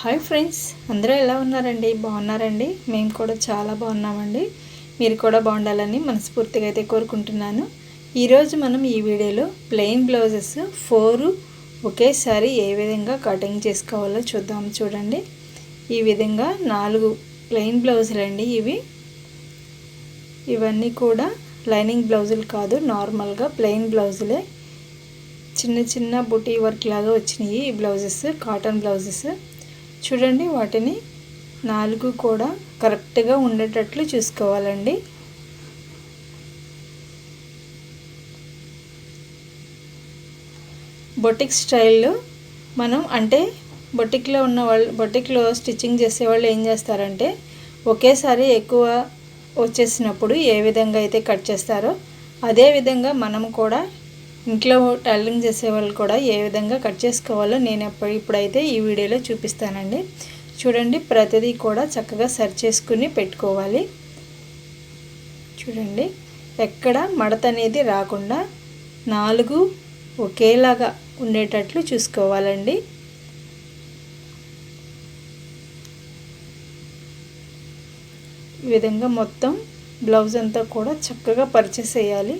Hi friends అందరూ ఎలా ఉన్నారండి? బాగున్నారండి? మేము కూడా చాలా బాగున్నామండి. మీరు కూడా బాగుండాలని మనస్ఫూర్తిగా అయితే కోరుకుంటున్నాను. ఈరోజు మనం ఈ వీడియోలో ప్లెయిన్ బ్లౌజెస్ ఫోరు ఒకేసారి ఏ విధంగా కటింగ్ చేసుకోవాలో చూద్దాం చూడండి. ఈ విధంగా నాలుగు ప్లెయిన్ బ్లౌజులు అండి ఇవి. ఇవన్నీ కూడా లైనింగ్ బ్లౌజులు కాదు నార్మల్గా ప్లెయిన్ బ్లౌజులే. చిన్న చిన్న బుటీ వర్క్ లాగా వచ్చినాయి ఈ బ్లౌజెస్ కాటన్ బ్లౌజెస్. చూడండి వాటిని నాలుగు కూడా కరెక్ట్గా ఉండేటట్లు చూసుకోవాలండి. బొటిక్ స్టైల్లో మనం అంటే బొటిక్లో ఉన్న వాళ్ళు బొటిక్లో స్టిచ్చింగ్ చేసేవాళ్ళు ఏం చేస్తారంటే ఒకేసారి ఎక్కువ వచ్చేసినప్పుడు ఏ విధంగా అయితే కట్ చేస్తారో అదే విధంగా మనం కూడా ఇంట్లో టైలరింగ్ చేసే వాళ్ళు కూడా ఏ విధంగా కట్ చేసుకోవాలో నేను ఎప్పుడు ఇప్పుడైతే ఈ వీడియోలో చూపిస్తానండి. చూడండి ప్రతిదీ కూడా చక్కగా సరి చేసుకుని పెట్టుకోవాలి. చూడండి ఎక్కడ మడత అనేది రాకుండా నాలుగు ఒకేలాగా ఉండేటట్లు చూసుకోవాలండి. ఈ విధంగా మొత్తం బ్లౌజ్ అంతా కూడా చక్కగా పర్చేస్ చేయాలి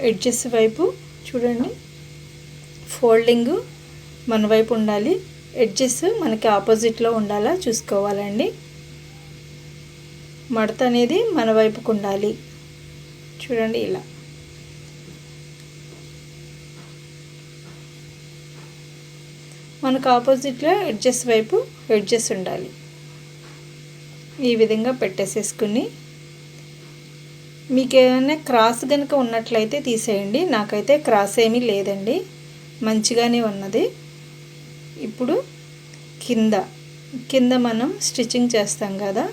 ఎడ్జెస్ వైపు చూడండి. ఫోల్డింగ్ మన వైపు ఉండాలి. ఎడ్జెస్ మనకి ఆపోజిట్లో ఉండాలా చూసుకోవాలండి. మడత అనేది మన వైపుకు ఉండాలి. చూడండి ఇలా. మనకు ఆపోజిట్లో ఎడ్జెస్ వైపు ఎడ్జెస్ ఉండాలి. ఈ విధంగా పెట్టేసేసుకుని మీకు ఏమైనా క్రాస్ కనుక ఉన్నట్లయితే తీసేయండి. నాకైతే క్రాస్ ఏమీ లేదండి. మంచిగానే ఉన్నది. ఇప్పుడు కింద. కింద మనం స్టిచ్చింగ్ చేస్తాం కదా.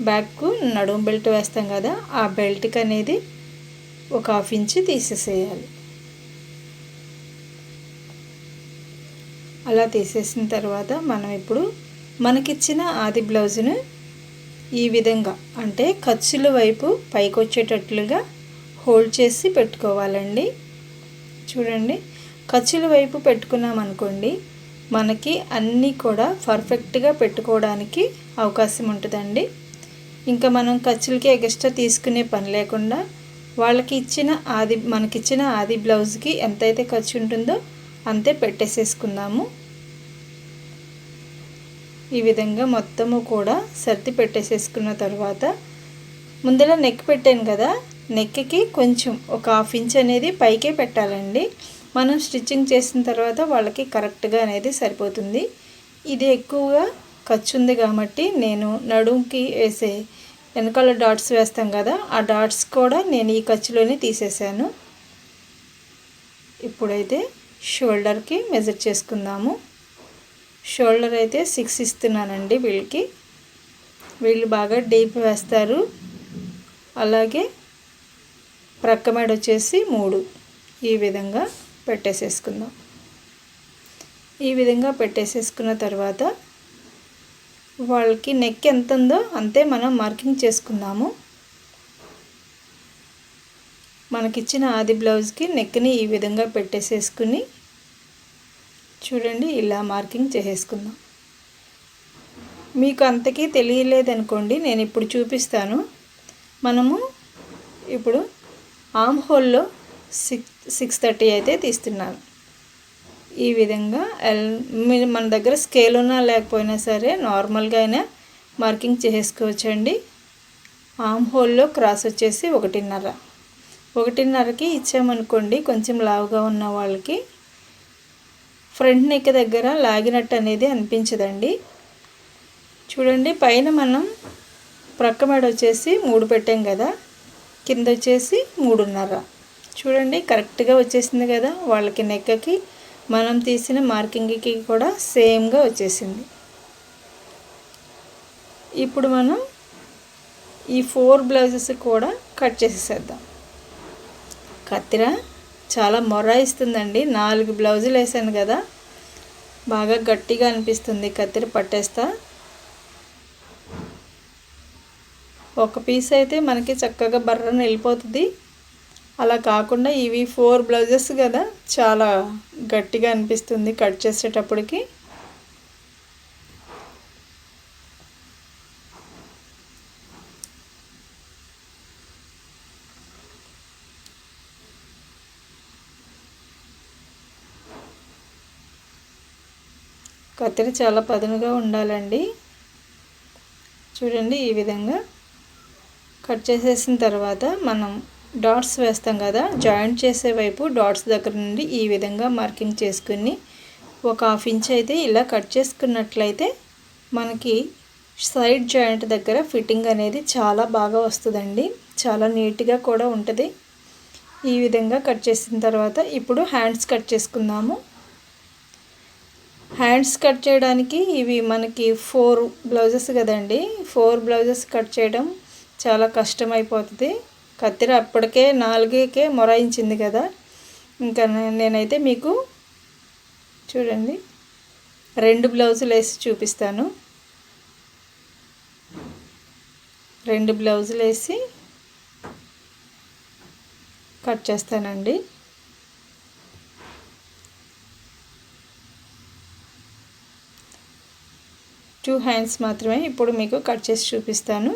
బ్యాక్కు నడుము బెల్ట్ వేస్తాం కదా. ఆ బెల్ట్కి అనేది ఒక హాఫ్ ఇంచ్ తీసేసేయాలి. అలా తీసేసిన తర్వాత మనం ఇప్పుడు మనకిచ్చిన ఆది బ్లౌజును ఈ విధంగా అంటే ఖర్చుల వైపు పైకి వచ్చేటట్లుగా హోల్డ్ చేసి పెట్టుకోవాలండి. చూడండి ఖర్చుల వైపు పెట్టుకున్నాం అనుకోండి మనకి అన్నీ కూడా పర్ఫెక్ట్గా పెట్టుకోవడానికి అవకాశం ఉంటుందండి. ఇంకా మనం ఖర్చులకి ఎక్స్ట్రా తీసుకునే పని లేకుండా వాళ్ళకి ఇచ్చిన ఆది మనకిచ్చిన ఆది బ్లౌజ్కి ఎంతైతే ఖర్చు ఉంటుందో అంతే పెట్టేసేసుకుందాము. ఈ విధంగా మొత్తము కూడా సర్ది పెట్టేసేసుకున్న తర్వాత ముందర నెక్ పెట్టాను కదా నెక్కి కొంచెం ఒక హాఫ్ ఇంచ్ అనేది పైకే పెట్టాలండి. మనం స్టిచ్చింగ్ చేసిన తర్వాత వాళ్ళకి కరెక్ట్గా అనేది సరిపోతుంది. ఇది ఎక్కువగా ఖర్చు ఉంది కాబట్టి నేను నడుముకి వేసే వెనకాల డాట్స్ వేస్తాం కదా ఆ డాట్స్ కూడా నేను ఈ ఖర్చులోనే తీసేసాను. ఇప్పుడైతే షోల్డర్కి మెజర్ చేసుకుందాము. షోల్డర్ అయితే సిక్స్ ఇస్తున్నానండి వీళ్ళకి. వీళ్ళు బాగా డీప్ వేస్తారు. అలాగే ప్రక్క మెడ వచ్చేసి మూడు. ఈ విధంగా పెట్టేసేసుకుందాం. ఈ విధంగా పెట్టేసేసుకున్న తర్వాత వాళ్ళకి నెక్ ఎంత ఉందో అంతే మనం మార్కింగ్ చేసుకుందాము. మనకిచ్చిన ఆది బ్లౌజ్కి నెక్ని ఈ విధంగా పెట్టేసేసుకుని చూడండి ఇలా మార్కింగ్ చేసేసుకుందాం. మీకు అంతకీ తెలియలేదనుకోండి నేను ఇప్పుడు చూపిస్తాను. మనము ఇప్పుడు ఆమ్ హోల్లో సిక్స్ సిక్స్ థర్టీ అయితే తీస్తున్నాను ఈ విధంగా ఎల్ మన దగ్గర స్కేల్ ఉన్నా లేకపోయినా సరే నార్మల్గా అయినా మార్కింగ్ చేసేసుకోవచ్చండి. ఆమ్ హోల్లో క్రాస్ వచ్చేసి ఒకటిన్నర. ఒకటిన్నరకి ఇచ్చామనుకోండి కొంచెం లావుగా ఉన్న వాళ్ళకి ఫ్రంట్ నెక్ దగ్గర లాగినట్టు అనేది అనిపించదండి. చూడండి పైన మనం ప్రక్క మెడ వచ్చేసి మూడు పెట్టాం కదా కింద వచ్చేసి మూడున్నర. చూడండి కరెక్ట్గా వచ్చేసింది కదా వాళ్ళకి నెక్కకి మనం తీసిన మార్కింగ్కి కూడా సేమ్గా వచ్చేసింది. ఇప్పుడు మనం ఈ ఫోర్ బ్లౌజెస్ కూడా కట్ చేసేసేద్దాం. కత్తిర చాలా మొరాయిస్తుందండి నాలుగు బ్లౌజులు వేసాను కదా బాగా గట్టిగా అనిపిస్తుంది. కత్తిర పట్టేస్తా. ఒక పీస్ అయితే మనకి చక్కగా బర్రను వెళ్ళిపోతుంది అలా కాకుండా ఇవి ఫోర్ బ్లౌజెస్ కదా చాలా గట్టిగా అనిపిస్తుంది కట్ చేసేటప్పటికి. కత్తిరి చాలా పదునుగా ఉండాలండి. చూడండి ఈ విధంగా కట్ చేసేసిన తర్వాత మనం డాట్స్ వేస్తాం కదా జాయింట్ చేసే వైపు డాట్స్ దగ్గర నుండి ఈ విధంగా మార్కింగ్ చేసుకుని ఒక హాఫ్ ఇంచ్ అయితే ఇలా కట్ చేసుకున్నట్లయితే మనకి సైడ్ జాయింట్ దగ్గర ఫిట్టింగ్ అనేది చాలా బాగా వస్తుందండి. చాలా నీట్గా కూడా ఉంటుంది. ఈ విధంగా కట్ చేసిన తర్వాత ఇప్పుడు హ్యాండ్స్ కట్ చేసుకుందాము. హ్యాండ్స్ కట్ చేయడానికి ఇవి మనకి ఫోర్ బ్లౌజెస్ కదండి. ఫోర్ బ్లౌజెస్ కట్ చేయడం చాలా కష్టమైపోతుంది. కత్తిర అప్పటికే నాలుగేకే మొరాయించింది కదా. ఇంకా నేనైతే మీకు చూడండి. రెండు బ్లౌజులు వేసి చూపిస్తాను. రెండు బ్లౌజులు వేసి కట్ చేస్తానండి. టూ హ్యాండ్స్ మాత్రమే ఇప్పుడు మీకు కట్ చేసి చూపిస్తాను.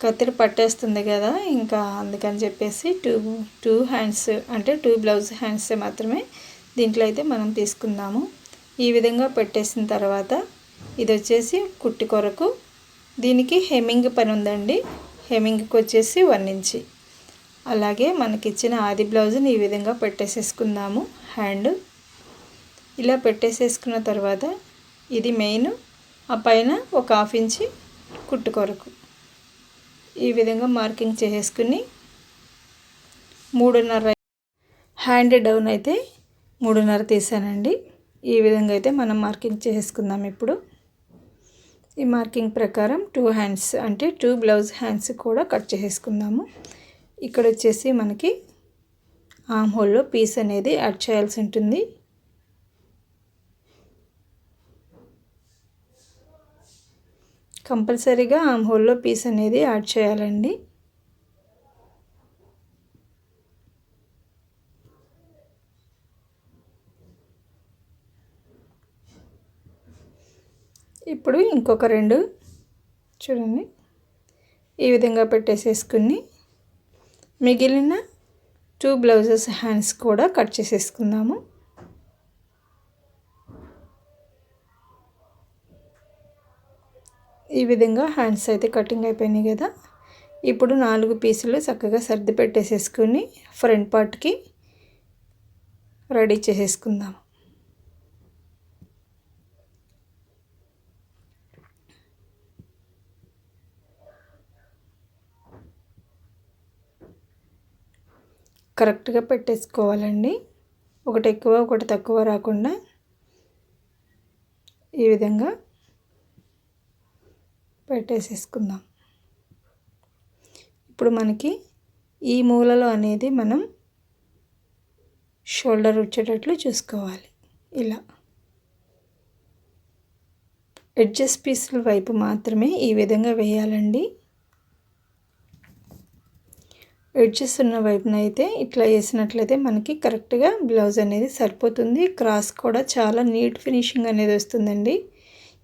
కత్తిర పట్టేస్తుంది కదా ఇంకా అందుకని చెప్పేసి టూ టూ హ్యాండ్స్ అంటే టూ బ్లౌజ్ హ్యాండ్స్ మాత్రమే దీంట్లో అయితే మనం తీసుకుందాము. ఈ విధంగా పెట్టేసిన తర్వాత ఇది వచ్చేసి కుట్టి కొరకు. దీనికి హెమ్మింగ్ పని ఉందండి. హెమ్మింగ్కి వచ్చేసి వన్ ఇంచి. అలాగే మనకిచ్చిన ఆది బ్లౌజ్ని ఈ విధంగా పెట్టేసేసుకుందాము. హ్యాండ్ ఇలా పెట్టేసేసుకున్న తర్వాత ఇది మెయిన్ ఆ పైన ఒక హాఫ్ ఇంచి కుట్టు కొరకు. ఈ విధంగా మార్కింగ్ చేసేసుకుని మూడున్నర హ్యాండ్ డౌన్ అయితే మూడున్నర తీసానండి. ఈ విధంగా అయితే మనం మార్కింగ్ చేసుకుందాం ఇప్పుడు. ఈ మార్కింగ్ ప్రకారం టూ హ్యాండ్స్ అంటే టూ బ్లౌజ్ హ్యాండ్స్ కూడా కట్ చేసేసుకుందాము. ఇక్కడ వచ్చేసి మనకి ఆమ్ హోల్లో పీస్ అనేది యాడ్ చేయాల్సి ఉంటుంది. కంపల్సరీగా ఆమ్ హోల్లో పీస్ అనేది యాడ్ చేయాలండి. ఇప్పుడు ఇంకొక రెండు చూడండి ఈ విధంగా పెట్టేసేసుకుని మిగిలిన టూ బ్లౌజెస్ హ్యాండ్స్ కూడా కట్ చేసేసుకుందాము. ఈ విధంగా హ్యాండ్స్ అయితే కటింగ్ అయిపోయినాయి కదా. ఇప్పుడు నాలుగు పీసులు చక్కగా సర్ది పెట్టేసేసుకుని ఫ్రంట్ పార్ట్కి రెడీ చేసేసుకుందాం. కరెక్ట్గా పెట్టేసుకోవాలండి. ఒకటి ఎక్కువ ఒకటి తక్కువ రాకుండా ఈ విధంగా పెట్టేసేసుకుందాం. ఇప్పుడు మనకి ఈ మూలలో అనేది మనం షోల్డర్ వచ్చేటట్లు చూసుకోవాలి. ఇలా. ఎడ్జెస్ పీసుల వైపు మాత్రమే ఈ విధంగా వేయాలండి. ఎడ్జెస్ ఉన్న వైపున అయితే ఇట్లా వేసినట్లయితే మనకి కరెక్ట్గా బ్లౌజ్ అనేది సరిపోతుంది. క్రాస్ కూడా చాలా నీట్ ఫినిషింగ్ అనేది వస్తుందండి.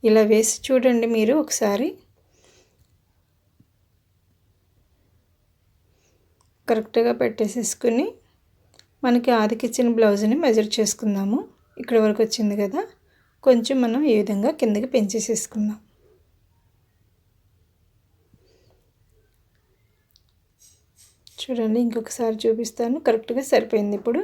ఇలా వేసి చూడండి మీరు ఒకసారి. కరెక్ట్గా పెట్టేసేసుకుని మనకి ఆదికిచ్చిన బ్లౌజ్ని మెజర్ చేసుకుందాము. ఇక్కడ వరకు వచ్చింది కదా. కొంచెం మనం ఈ విధంగా కిందకి పెంచేసేసుకుందాం. చూడండి ఇంకొకసారి చూపిస్తాను. కరెక్ట్గా సరిపోయింది ఇప్పుడు.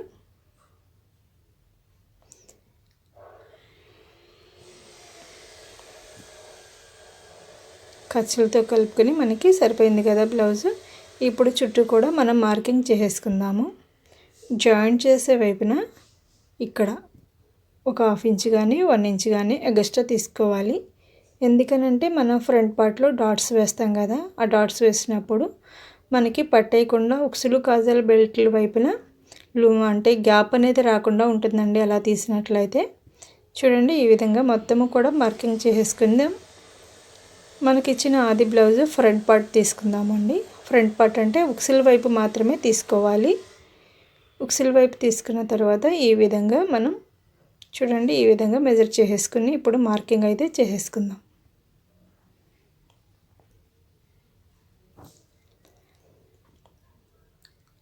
ఖర్చులతో కలుపుకొని మనకి సరిపోయింది కదా బ్లౌజ్. ఇప్పుడు చుట్టూ కూడా మనం మార్కింగ్ చేసేసుకుందాము. జాయింట్ చేసే వైపున ఇక్కడ ఒక హాఫ్ ఇంచ్ కానీ వన్ ఇంచ్ కానీ ఎగస్ట్రా తీసుకోవాలి. ఎందుకనంటే మనం ఫ్రంట్ పార్ట్లో డాట్స్ వేస్తాం కదా ఆ డాట్స్ వేసినప్పుడు మనకి పట్టేయకుండా ఉక్సులు కాజల్ బెల్ట్ల వైపున అంటే గ్యాప్ అనేది రాకుండా ఉంటుందండి అలా తీసినట్లయితే. చూడండి ఈ విధంగా మొత్తము కూడా మార్కింగ్ చేసేసుకుందాం. మనకిచ్చిన ఆది బ్లౌజ్ ఫ్రంట్ పార్ట్ తీసుకుందామండి. ఫ్రంట్ పార్ట్ అంటే ఉక్సిల్ వైపు మాత్రమే తీసుకోవాలి. ఉక్సిల్ వైపు తీసుకున్న తర్వాత ఈ విధంగా మనం చూడండి ఈ విధంగా మెజర్ చేసేసుకుని ఇప్పుడు మార్కింగ్ అయితే చేసేసుకుందాం.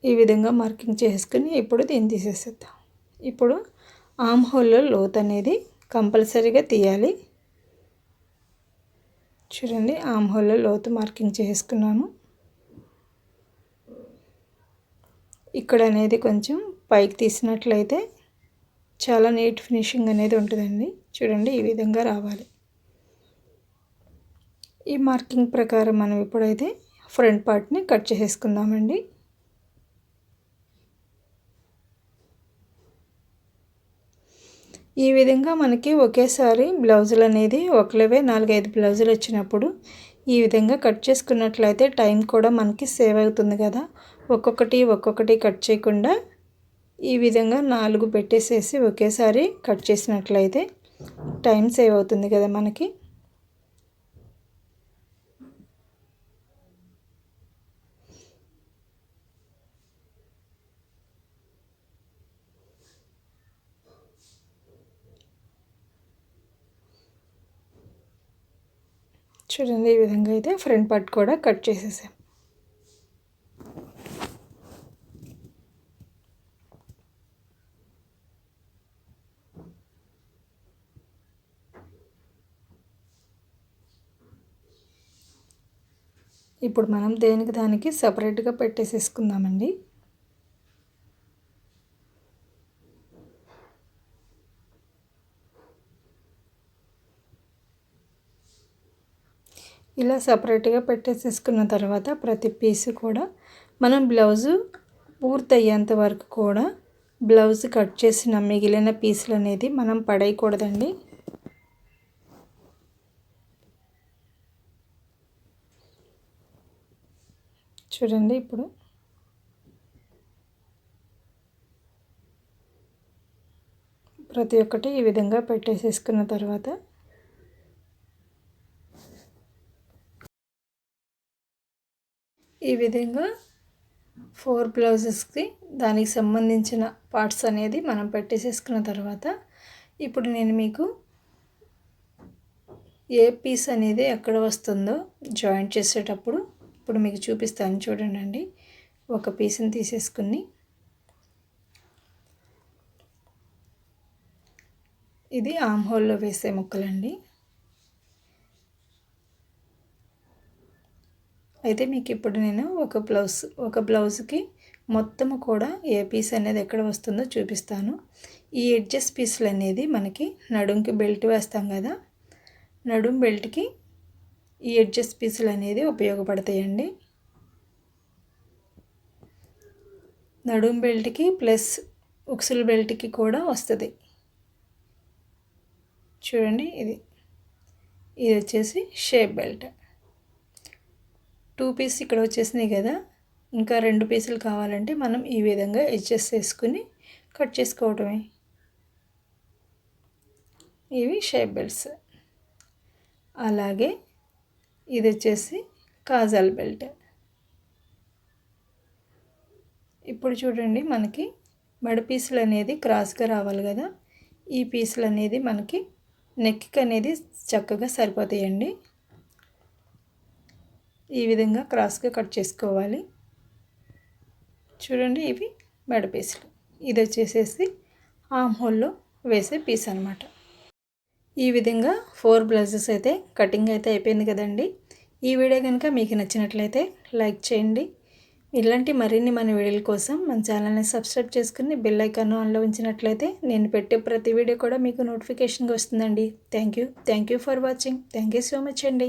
ఈ విధంగా మార్కింగ్ చేసుకుని ఇప్పుడు దీన్ని తీసేసేద్దాం. ఇప్పుడు ఆమ్ హోల్లో లోత్ అనేది కంపల్సరీగా తీయాలి. చూడండి ఆమ్ హోల్లో లోతు మార్కింగ్ చేసుకున్నాను ఇక్కడ అనేది కొంచెం పైకి తీసినట్లయితే చాలా నీట్ ఫినిషింగ్ అనేది ఉంటుందండి. చూడండి ఈ విధంగా రావాలి. ఈ మార్కింగ్ ప్రకారం మనం ఇప్పుడైతే ఫ్రంట్ పార్ట్ని కట్ చేసుకుందామండి ఈ విధంగా మనకి ఒకేసారి బ్లౌజులు అనేది ఒకలేవే నాలుగైదు బ్లౌజులు వచ్చినప్పుడు ఈ విధంగా కట్ చేసుకున్నట్లయితే టైం కూడా మనకి సేవ్ అవుతుంది కదా. ఒక్కొక్కటి ఒక్కొక్కటి కట్ చేయకుండా ఈ విధంగా నాలుగు పెట్టేసేసి ఒకేసారి కట్ చేసినట్లయితే టైం సేవ్ అవుతుంది కదా మనకి. చూడండి ఈ విధంగా అయితే ఫ్రంట్ పార్ట్ కూడా కట్ చేసేసాం. ఇప్పుడు మనం దేనికి దానికి సపరేట్గా పెట్టేసేసుకుందామండి. ఇలా సపరేట్గా పెట్టేసేసుకున్న తర్వాత ప్రతి పీసు కూడా మనం బ్లౌజు పూర్తయ్యేంత వరకు కూడా బ్లౌజ్ కట్ చేసిన మిగిలిన పీసులు అనేది మనం పడేయకూడదండి. చూడండి ఇప్పుడు. ప్రతి ఒక్కటి ఈ విధంగా పెట్టేసేసుకున్న తర్వాత ఈ విధంగా ఫోర్ బ్లౌజెస్కి దానికి సంబంధించిన పార్ట్స్ అనేది మనం పెట్టేసేసుకున్న తర్వాత ఇప్పుడు నేను మీకు ఏ పీస్ అనేది ఎక్కడ వస్తుందో జాయింట్ చేసేటప్పుడు ఇప్పుడు మీకు చూపిస్తాను చూడండి ఒక పీస్ని తీసేసుకుని. ఇది ఆమ్ హోల్లో వేసే ముక్కలండి. అయితే మీకు ఇప్పుడు నేను ఒక బ్లౌజ్ ఒక బ్లౌజ్కి మొత్తము కూడా ఏ పీస్ అనేది ఎక్కడ వస్తుందో చూపిస్తాను. ఈ ఎడ్జెస్ పీసులు అనేది మనకి నడుంకి బెల్ట్ వేస్తాం కదా. నడుం బెల్ట్కి ఈ ఎడ్జెస్ పీసులు అనేది ఉపయోగపడతాయండి. నడుం బెల్ట్కి ప్లస్ ఉక్సుల్ బెల్ట్కి కూడా వస్తుంది. చూడండి ఇది. ఇది వచ్చేసి షేప్ బెల్ట్. టూ పీస్ ఇక్కడ వచ్చేసినాయి కదా. ఇంకా రెండు పీసులు కావాలంటే మనం ఈ విధంగా అడ్జస్ట్ చేసుకుని కట్ చేసుకోవటమే. ఇవి షేప్ బెల్ట్స్. అలాగే ఇది వచ్చేసి కాజాల్ బెల్ట్. ఇప్పుడు చూడండి మనకి మడ పీసులు అనేది క్రాస్గా రావాలి కదా. ఈ పీసులు అనేది మనకి నెక్కి అనేది చక్కగా సరిపోతాయండి. ఈ విధంగా క్రాస్గా కట్ చేసుకోవాలి. చూడండి ఇవి మెడ పీసులు. ఇది వచ్చేసేసి ఆమ్ హోల్లో వేసే పీస్ అనమాట ఈ విధంగా ఫోర్ బ్లౌజెస్ అయితే కటింగ్ అయితే అయిపోయింది కదండి. ఈ వీడియో కనుక మీకు నచ్చినట్లయితే లైక్ చేయండి. ఇలాంటి మరిన్ని మన వీడియోల కోసం మన ఛానల్ని సబ్స్క్రైబ్ చేసుకుని బెల్ ఐకాన్ ఆన్లో ఉంచినట్లయితే నేను పెట్టే ప్రతి వీడియో కూడా మీకు నోటిఫికేషన్గా వస్తుందండి. Thank you. Thank you for watching. Thank you so much అండి.